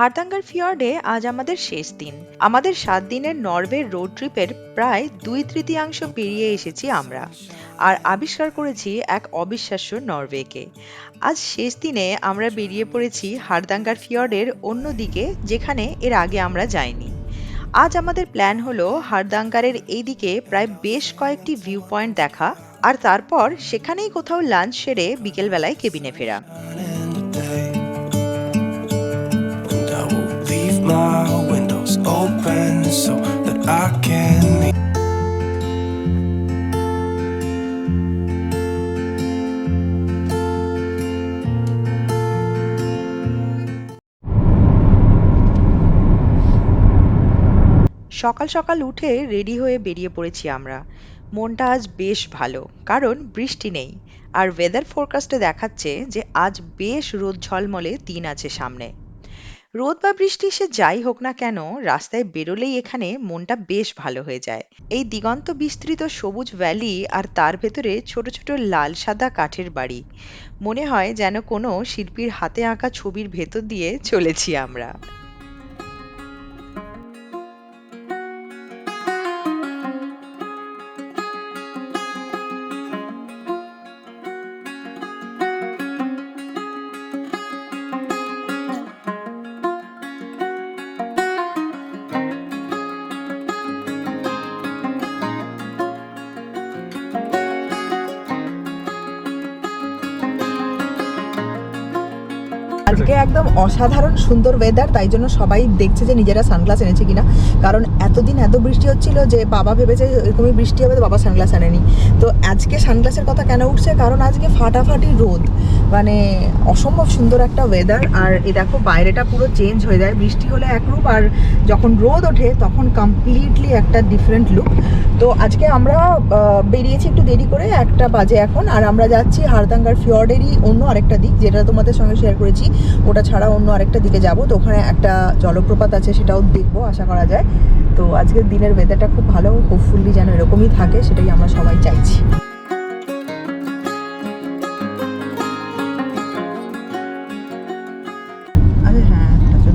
হারদাঙ্গার ফিয়র্ডে আজ আমাদের শেষ দিন। আমাদের সাত দিনের নরওয়ে রোড ট্রিপের প্রায় দুই তৃতীয়াংশ পেরিয়ে এসেছি আমরা। আর আবিষ্কার করেছি এক অবিশ্বাস্য নরওয়েকে। আজ শেষ দিনে আমরা বেরিয়ে পড়েছি হারদাঙ্গার ফিয়র্ডের অন্য দিকে, যেখানে এর আগে আমরা যাইনি। আজ আমাদের প্ল্যান হলো হারদাঙ্গারের এই দিকে প্রায় বেশ কয়েকটি ভিউ পয়েন্ট দেখা, আর তারপর সেখানেই কোথাও লাঞ্চ সেরে বিকেলবেলায় কেবিনে ফেরা। My windows open so that I can hear সকাল সকাল উঠে রেডি হয়ে বেরিয়ে পড়েছি আমরা। মনটা আজ বেশ ভালো, কারণ বৃষ্টি নেই। আর ওয়েদার ফোরকাস্টে দেখাচ্ছে যে আজ বেশ রোদ ঝলমলে দিন আছে সামনে। রোদ বা বৃষ্টি সে যাই হোক না কেন, রাস্তায় বেরোলেই এখানে মনটা বেশ ভালো হয়ে যায়। এই দিগন্ত বিস্তৃত সবুজ ভ্যালি আর তার ভেতরে ছোট ছোট লাল সাদা কাঠের বাড়ি। মনে হয় যেন কোনো শিল্পীর হাতে আঁকা ছবির ভেতর দিয়ে চলেছি আমরা। আজকে একদম অসাধারণ সুন্দর ওয়েদার তাই জন্য সবাই দেখছে যে নিজেরা সানগ্লাস এনেছে কিনা। কারণ এতদিন এত বৃষ্টি হচ্ছিল যে বাবা ভেবেছে এরকমই বৃষ্টি হবে, তো বাবা সানগ্লাস আনেনি। তো আজকে সানগ্লাসের কথা কেন উঠছে? কারণ আজকে ফাটাফাটি রোদ। মানে অসম্ভব সুন্দর একটা ওয়েদার আর এ দেখো, বাইরেটা পুরো চেঞ্জ হয়ে যায়। বৃষ্টি হলে এক রূপ, আর যখন রোদ ওঠে, তখন কমপ্লিটলি একটা ডিফারেন্ট লুক তো আজকে আমরা বেরিয়েছি একটু দেরি করে, একটা বাজে এখন। আর আমরা যাচ্ছি হারদাঙ্গার ফিয়র্ডেরই অন্য আরেকটা দিক, যেটা তোমাদের সঙ্গে শেয়ার করেছি। ওটা ছাড়া অন্য আরেকটা দিকে যাব। তো ওখানে একটা জলপ্রপাত আছে সেটাও দেখব আশা করা যায়। তো আজকের দিনের ওয়েদারটা খুব ভালো হোপফুলি যেন এরকমই থাকে সেটাই আমরা সবাই চাইছি। হ্যাঁ আচ্ছা।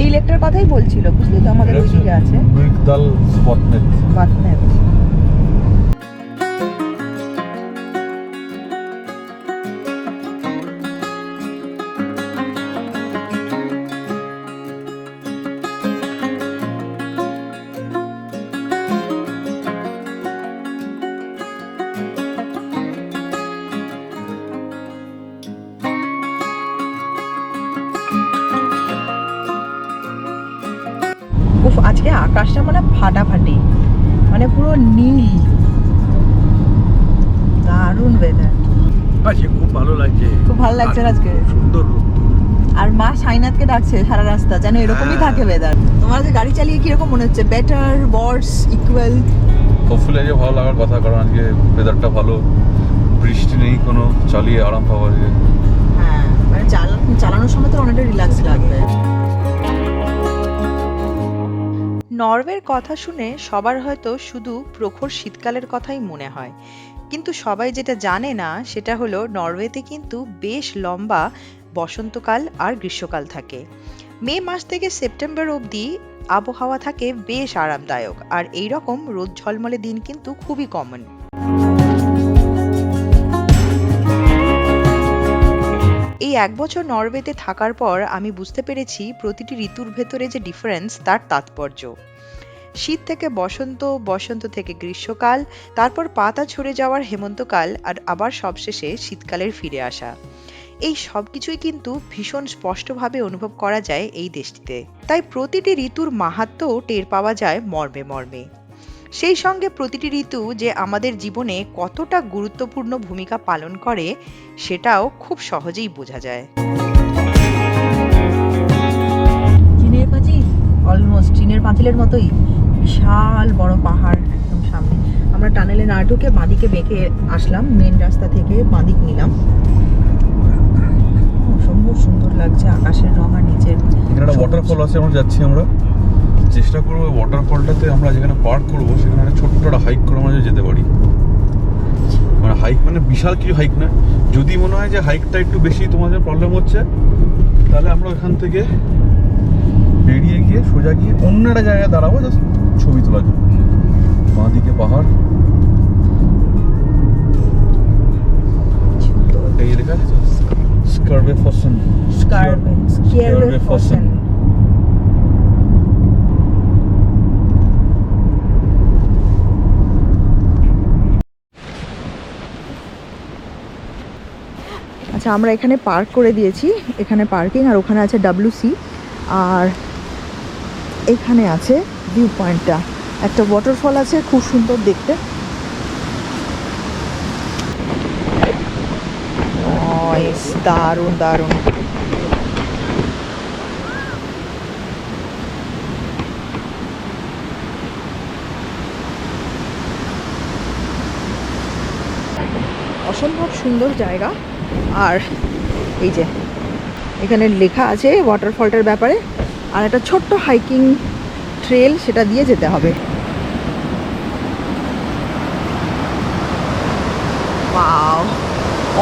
এই লেকটার কথাই বলছিল বুঝলি তো আমাদের ওই দিকে আছে। Mygdal Spotnet. আকাশটা মানে ফাটাফাটি মানে পুরো নীল। দারুণ ওয়েদার আজকে খুব ভালো লাগছে। খুব ভালো লাগছে আজকে। সুন্দর আর মা সাইনাথকে ডাকছে সারা রাস্তা যেন এরকমই হ্যাঁ। থাকে ওয়েদার তোমার আজকে গাড়ি চালিয়ে কীরকম মনে হচ্ছে? বেটার ওয়ার্স ইকুয়াল Hopefully আজকে ভালো লাগার কথা কারণ আজকে ওয়েদারটা ভালো। বৃষ্টি নেই কোনো চালিয়ে আরাম পাবো আজকে হ্যাঁ মানে চালা- চালানোর সময় তো অনেকটা রিল্যাক্স লাগবে। নরওয়ের কথা শুনে সবার হয়তো শুধু প্রখর শীতকালের কথাই মনে হয়। কিন্তু সবাই যেটা জানে না, সেটা হলো নরওয়েতে কিন্তু বেশ লম্বা বসন্তকাল আর গ্রীষ্মকাল থাকে। মে মাস থেকে সেপ্টেম্বর অবধি আবহাওয়া থাকে বেশ আরামদায়ক, আর এই রকম রোদ ঝলমলে দিন কিন্তু খুবই কমন এই এক বছর নরওয়েতে থাকার পর আমি বুঝতে পেরেছি প্রতিটি ঋতুর ভেতরে যে ডিফারেন্স তার তাৎপর্য। শীত থেকে বসন্ত বসন্ত থেকে গ্রীষ্মকাল, তারপর পাতা ঝরে যাওয়ার হেমন্তকাল আর আবার সবশেষে শীতকালের ফিরে আসা। এই সব কিছুই কিন্তু ভীষণ স্পষ্টভাবে অনুভব করা যায় এই দেশটিতে। তাই প্রতিটি ঋতুর মাহাত্ম্যও টের পাওয়া যায় মর্মে মর্মে। সেই সঙ্গে প্রতিটি ঋতু যে আমাদের জীবনে কতটা গুরুত্বপূর্ণ ভূমিকা পালন করে, সেটাও খুব সহজেই বোঝা যায়। অলমোস্ট চীনের পাঁচিলের মতোই। বিশাল বড় পাহাড় একদম সামনে। আমরা টানেলে না ঢুকে বাঁদিকে বেঁকে আসলাম মেন রাস্তা থেকে বাঁদিক নিলাম। অসম্ভব সুন্দর লাগছে আকাশের রং আর নিচের। এখানে একটা। ওয়াটারফল আছে, আমরা যাচ্ছি আমরা। চেষ্টা করব ওয়াটারফলটাতে আমরা যেখানে পার্ক করব, সেখানে একটা ছোট্ট একটা হাইক করে আমরা যেতে পারি। মানে হাইক মানে বিশাল কিছু হাইক না। যদি মনে হয় যে হাইকটা একটু বেশি তোমাদের প্রবলেম হচ্ছে, তাহলে আমরা ওখান থেকে বেরিয়ে গিয়ে সোজা গিয়ে অন্য একটা জায়গায় দাঁড়াবো জাস্ট ছবি তোলার জন্য। বাঁ দিকে পাহাড়। এই লেখা আছে স্কার্বে ফসন। স্কার্ভে স্কিয়ারভে ফসেন। আচ্ছা আমরা এখানে পার্ক করে দিয়েছি। এখানে পার্কিং আর ওখানে আছে ডাব্লিউসি আর এখানে আছে ভিউ পয়েন্টটা একটা ওয়াটারফল আছে, খুব সুন্দর দেখতে। দারুণ দারুণ। অসম্ভব সুন্দর জায়গা। আর এই যে, এখানে লেখা আছে ওয়াটারফলটার ব্যাপারে। আর একটা ছোট্ট হাইকিং ট্রেল সেটা দিয়ে যেতে হবে।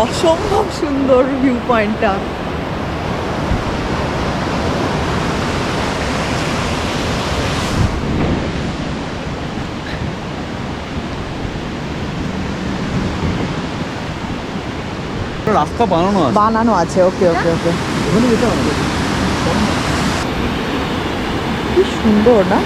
অসম্ভব সুন্দর ভিউ পয়েন্টটা রাস্তা বানানো আছে। বানানো আছে ওকে ওকে ওকে কি সুন্দর না?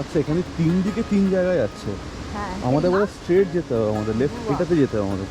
আচ্ছা এখানে তিন দিকে তিন জায়গায় আছে। হ্যাঁ আমাদের স্ট্রেট যেতে হবে আমাদের লেফট এটাতে যেতে হবে আমাদের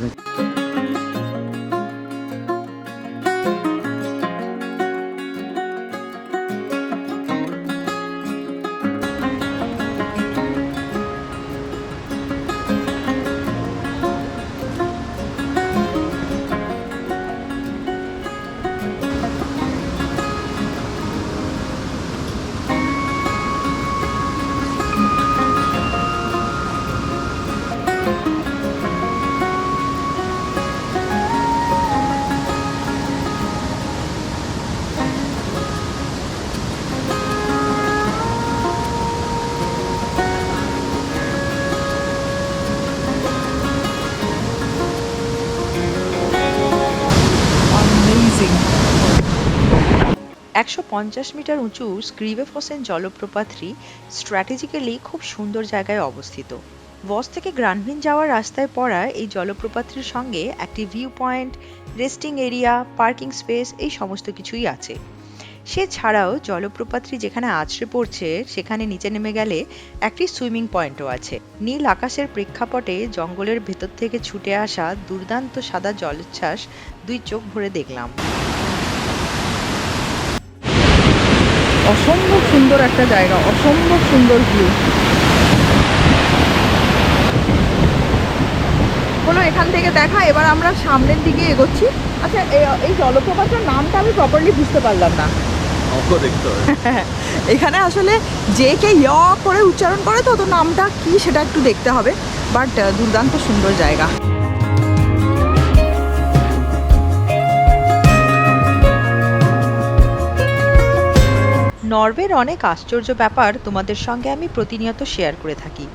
একশো পঞ্চাশ মিটার উঁচু স্ক্রিভে ফসেন জলপ্রপাতটি স্ট্র্যাটেজিক্যালি খুব সুন্দর জায়গায় অবস্থিত। বস থেকে গ্রানভিন যাওয়ার রাস্তায় পড়া এই জলপ্রপাতটির সঙ্গে একটি view point resting area parking space এই সমস্ত কিছুই আছে। সে ছাড়াও জলপ্রপাতটি যেখানে আছড়ে পড়ছে, সেখানে নিচে নেমে গেলে একটি সুইমিং পয়েন্টও আছে। নীল আকাশের প্রেক্ষাপটে জঙ্গলের ভেতর থেকে ছুটে আসা দুর্দান্ত সাদা জলোচ্ছ্বাস দুই চোখ ভরে দেখলাম। অসম্ভব সুন্দর একটা জায়গা অসম্ভব সুন্দর ভিউ কোনো এখান থেকে দেখা এবার আমরা সামনের দিকে এগোচ্ছি। আচ্ছা এই জলপ্রপাতের নামটা আমি প্রপারলি বুঝতে পারলাম না। দেখতে এখানে আসলে যে কে ইয় করে উচ্চারণ করে তো তো নামটা কি সেটা একটু দেখতে হবে। বাট দুর্দান্ত সুন্দর জায়গা। নরওয়ের অনেক আশ্চর্য ব্যাপার তোমাদের সঙ্গে আমি প্রতিনিয়ত শেয়ার করে থাকি।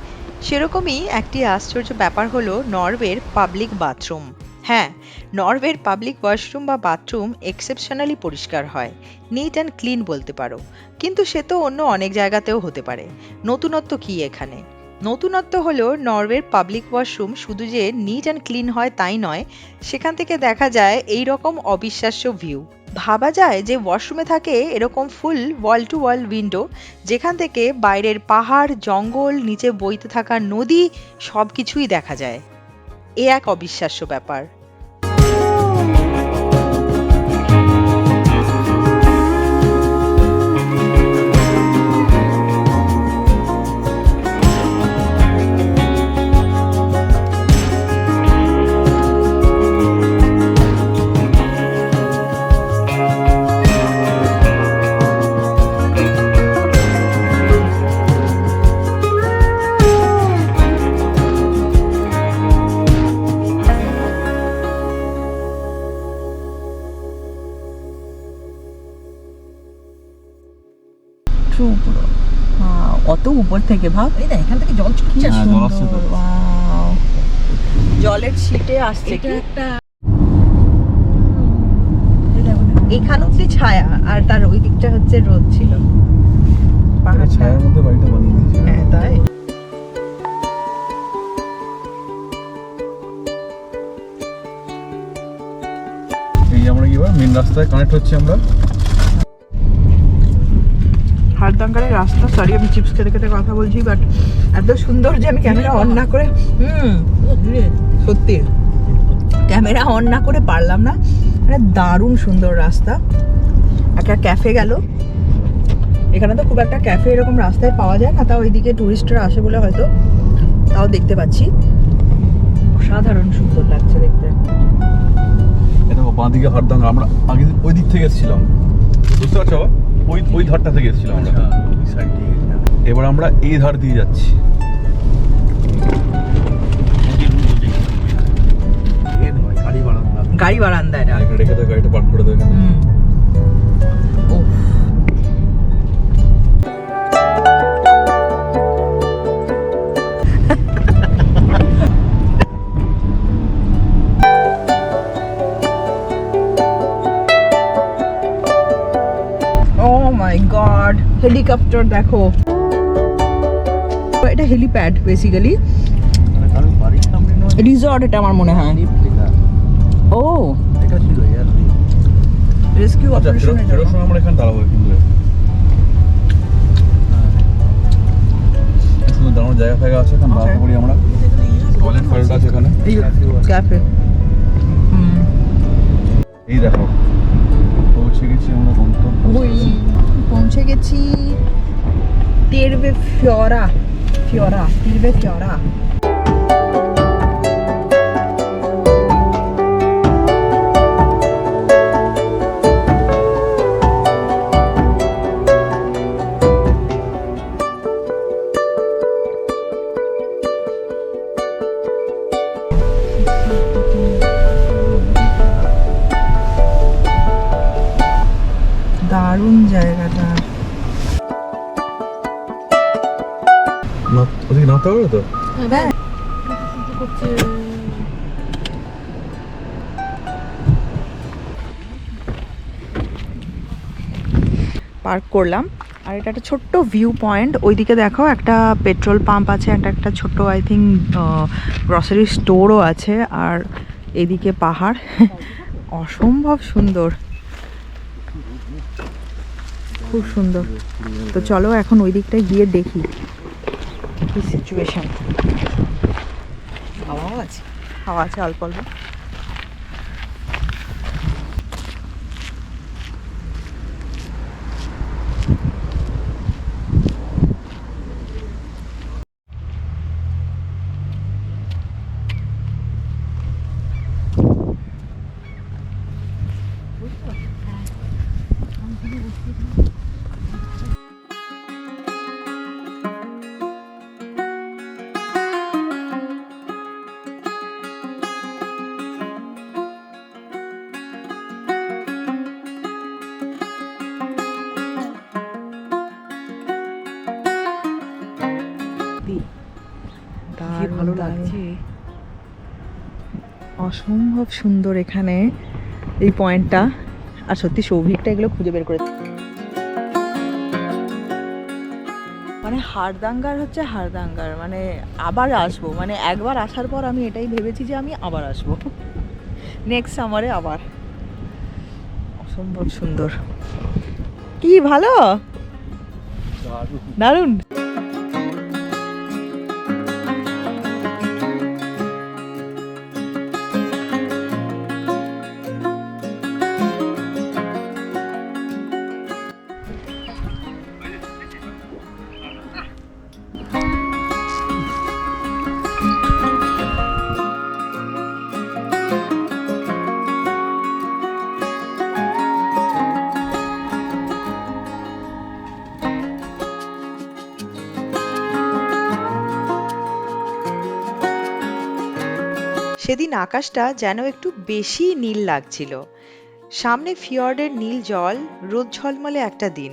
সেরকমই একটি আশ্চর্য ব্যাপার হলো নরওয়ের পাবলিক বাথরুম হ্যাঁ নরওয়ের পাবলিক ওয়াশরুম বা বাথরুম এক্সেপশনালি পরিষ্কার হয় নিট অ্যান্ড ক্লিন বলতে পারো। কিন্তু সে তো অন্য অনেক জায়গাতেও হতে পারে। নতুনত্ব কি এখানে? নতুনত্ব হলো নরওয়ের পাবলিক ওয়াশরুম শুধু যে নিট অ্যান্ড ক্লিন হয় তাই নয়, সেখান থেকে দেখা যায় এই রকম অবিশ্বাস্য ভিউ ভাবা যায় যে ওয়াশরুমে থাকে এরকম ফুল ওয়াল টু ওয়াল উইন্ডো যেখান থেকে বাইরের পাহাড়, জঙ্গল, নিচে বইতে থাকা নদী সব কিছুই দেখা যায়। এ এক অবিশ্বাস্য ব্যাপার। অত উপর থেকে ভাব। এই না এখান থেকে জল ছুটছে। হ্যাঁ. জলের সিটে আসছে কি? এখান অব্দি ছায়া আর তার ওই দিকটা হচ্ছে রোদ ছিল। পাহাড়টা। ছায়ার মধ্যে বাড়িটা বানিয়ে দিয়েছে। হ্যাঁ তাই। এই আমরা কি মেন রাস্তায় কানেক্ট হচ্ছে আমরা? হারদাঙ্গারের রাস্তা সরি আমি চিপস খেতে খেতে কথা বলছি বাট এত সুন্দর যে আমি ক্যামেরা অন না করে, হুম, সত্যি। ক্যামেরা অন না করে পারলাম না। মানে দারুণ সুন্দর রাস্তা। একটা ক্যাফে গেল। এখানে তো খুব একটা ক্যাফে এরকম রাস্তায় পাওয়া যায় না, তাও ওইদিকে টুরিস্টরা আসে বলে হয়তো, তাও দেখতে পাচ্ছি। অসাধারণ সুন্দর লাগছে দেখতে। এটা বাঁ দিকে হারদাঙ্গা আমরা আগে ওই দিক থেকে এসেছিলাম। বুঝতে পারছ? ওই ওই ধারটা থেকে এসেছিলাম আমরা। এবার আমরা এই ধার দিয়ে যাচ্ছি। গাড়ি বারান্দা এটা এখানে রেখে দেয় গাড়িটা পার্ক করে দেবে হেলিকপ্টার দেখো। এটা হেলিপ্যাড বেসিক্যালি রিসর্ট এটা আমার মনে হয়। ও। রেস্কিউ অপারেশন ফেরত ফেরত সময় আমরা এখানে দাঁড়াবো কিন্তু সুন্দর দাঁড়ানোর জায়গা ফায়গা আছে এখানে দাঁড়াতে পারি আমরা টয়লেট ফয়েলেট আছে এখানে এই ক্যাফে এই দেখো পৌঁছে গেছি আমরা গন্তব্য পৌঁছে গেছি তেরবে ফিওরা ফিওরা তিরবে ফিওরা। পার্ক করলাম। আর এটা একটা ছোট্ট ভিউ পয়েন্ট ওইদিকে দেখো একটা পেট্রোল পাম্প আছে একটা একটা ছোট্ট আই থিঙ্ক গ্রসারি স্টোরও আছে। আর এদিকে পাহাড়। অসম্ভব সুন্দর। খুব সুন্দর। তো চলো এখন ওই দিকটায় গিয়ে দেখি। কি সিচুয়েশন হাওয়াও আছে হাওয়া আছে অল্প অল্প। অসম্ভব সুন্দর এখানে এই পয়েন্টটা। আর সত্যি সৌভিকটা এগুলো খুঁজে বের করে মানে হারদাঙ্গার হচ্ছে হারদাঙ্গার মানে আবার আসব মানে একবার আসার পর আমি এটাই ভেবেছি যে আমি আবার আসব। নেক্সট সামারে আবার। অসম্ভব সুন্দর। কি ভালো? দারুণ। আকাশটা যেন একটু বেশি নীল লাগছিল। সামনে ফিয়র্ডের নীল জল, রোদ ঝলমলে একটা দিন।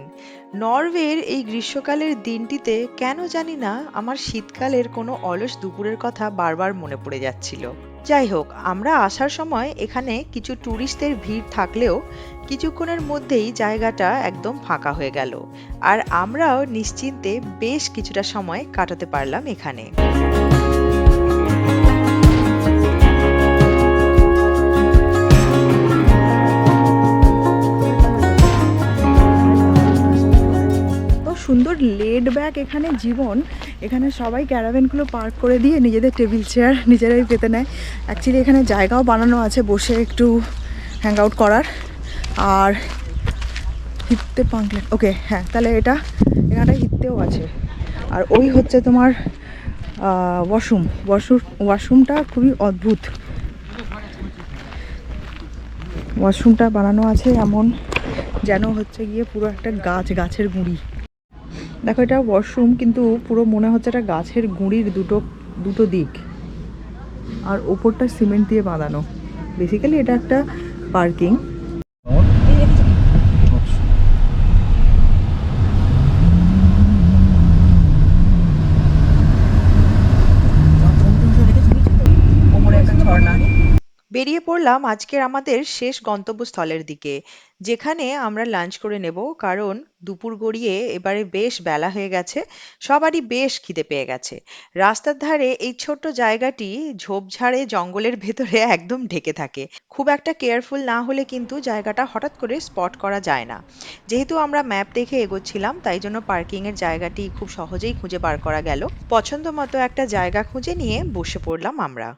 নরওয়ের এই গ্রীষ্মকালের দিনটিতে কেন জানি না আমার শীতকালের কোনো অলস দুপুরের কথা বারবার মনে পড়ে যাচ্ছিল। যাই হোক, আমরা আসার সময় এখানে কিছু ট্যুরিস্টদের ভিড় থাকলেও কিছুক্ষণের মধ্যেই জায়গাটা একদম ফাঁকা হয়ে গেল। আর আমরাও নিশ্চিন্তে বেশ কিছুটা সময় কাটাতে পারলাম এখানে। সুন্দর লেড ব্যাক এখানে জীবন। এখানে সবাই ক্যারাভেনগুলো পার্ক করে দিয়ে নিজেদের টেবিল চেয়ার নিজেরাই পেতে নেয়। অ্যাকচুয়ালি এখানে জায়গাও বানানো আছে বসে একটু হ্যাং আউট করার। আর হিত্তে পাঙ্কলেট ওকে হ্যাঁ তাহলে এটা, এখানটা হিত্তেও আছে। আর ওই হচ্ছে তোমার ওয়াশরুম ওয়াশরুম ওয়াশরুমটা খুবই অদ্ভুত। ওয়াশরুমটা বানানো আছে এমন, যেন হচ্ছে গিয়ে পুরো একটা গাছ, গাছের গুঁড়ি। দেখো, এটা ওয়াশরুম কিন্তু পুরো মনে হচ্ছে একটা গাছের গুঁড়ির দুটো দুটো দিক। আর ওপরটা সিমেন্ট দিয়ে বাঁধানো। বেসিক্যালি এটা একটা পার্কিং ওপরে একটা ঝর্ণা বেরিয়ে পড়লাম আজকের আমাদের শেষ গন্তব্যস্থলের দিকে, যেখানে আমরা লাঞ্চ করে নেব, কারণ দুপুর গড়িয়ে এবারে বেশ বেলা হয়ে গেছে, সবারই বেশ খিদে পেয়ে গেছে। রাস্তার ধারে এই ছোট্ট জায়গাটি ঝোপঝাড়ে জঙ্গলের ভেতরে একদম ঢেকে থাকে। খুব একটা কেয়ারফুল না হলে কিন্তু জায়গাটা হঠাৎ করে স্পট করা যায় না। যেহেতু আমরা ম্যাপ দেখে এগোচ্ছিলাম, তাই জন্য পার্কিং এর জায়গাটি খুব সহজেই খুঁজে বার করা গেল। পছন্দ মতো একটা জায়গা খুঁজে নিয়ে বসে পড়লাম আমরা।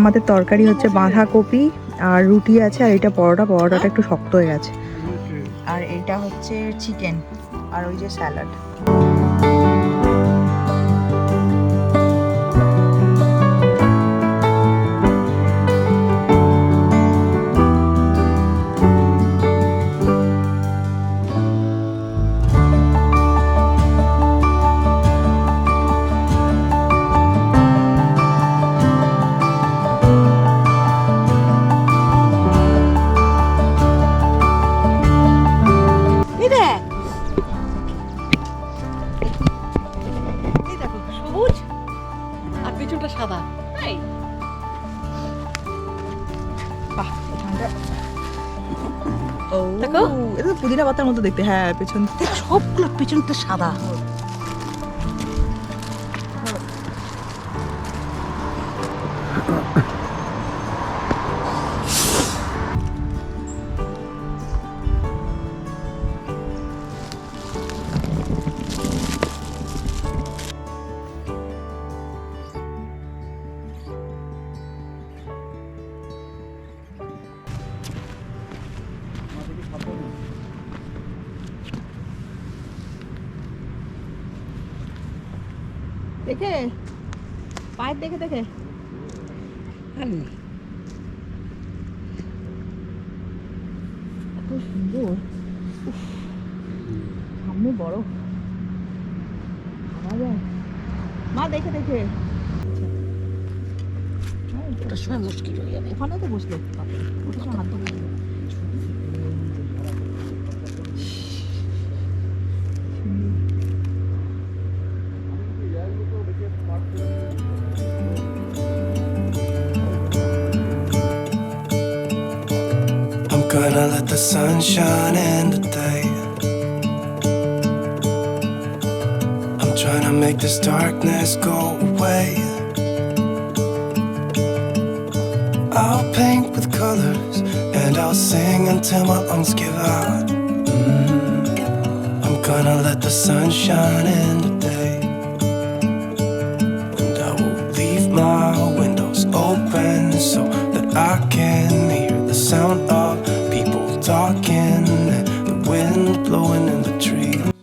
আমাদের তরকারি হচ্ছে বাঁধাকপি আর রুটি আছে আর এটা পরোটা, পরোটাটা একটু শক্ত হয়ে গেছে। আর এটা হচ্ছে চিকেন আর ওই যে স্যালাড দেখতে হ্যাঁ পেছন সবগুলো পেছনটা সাদা। দেখে দেখে। এত সুন্দর। সামনে বড়। যায়। মা দেখে দেখে। ওটার সময় মুশকিল হয়ে যাবে। ওখানে তো বসলে। ওটা তো হাত ধরে। Gonna let the today. I'm trying to make this darkness go away. I'll paint with colors and I'll sing until my lungs give out. Mm. I'm gonna let the sun shine in day, And I will leave my windows open so that I can hear the sound of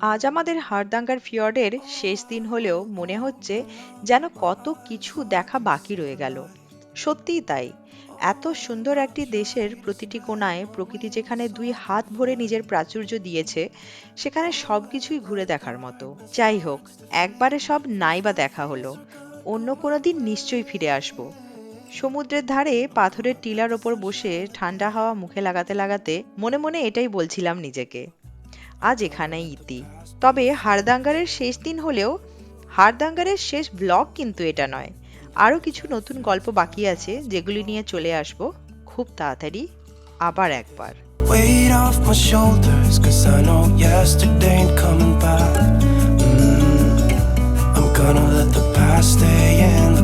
আজ আমাদের হাড়দাঙ্গার ফিয়র্ডের শেষ দিন হলেও মনে হচ্ছে যেন কত কিছু দেখা বাকি রয়ে গেল। সত্যিই তাই। এত সুন্দর একটি দেশের প্রতিটি কোণায় প্রকৃতি যেখানে দুই হাত ভরে নিজের প্রাচুর্য দিয়েছে, সেখানে সবকিছুই ঘুরে দেখার মতো। যাই হোক, একবারে সব নাই বা দেখা হলো। অন্য কোনো দিন নিশ্চয়ই ফিরে আসব। সমুদ্রের ধারে পাথরের টিলার ওপর বসে ঠান্ডা হাওয়া মুখে লাগাতে লাগাতে মনে মনে এটাই বলছিলাম নিজেকে। আজ এখানেই ইতি। তবে হাড়দাঙ্গারের শেষ দিন হলেও হাড়দাঙ্গারের শেষ ব্লগ কিন্তু এটা নয়। আরও কিছু নতুন গল্প বাকি আছে যেগুলি নিয়ে চলে আসব খুব তাড়াতাড়ি আবার একবার। Off my shoulders, cause I know yesterday ain't coming back. Mm, I'm gonna let the past stay in.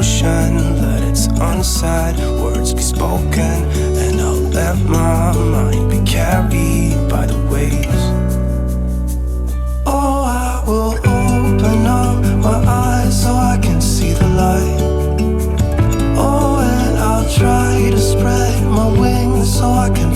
ocean, let its unsaid words be spoken, and I'll let my mind be carried by the waves. Oh, I will open up my eyes so I can see the light. Oh, and I'll try to spread my wings so I can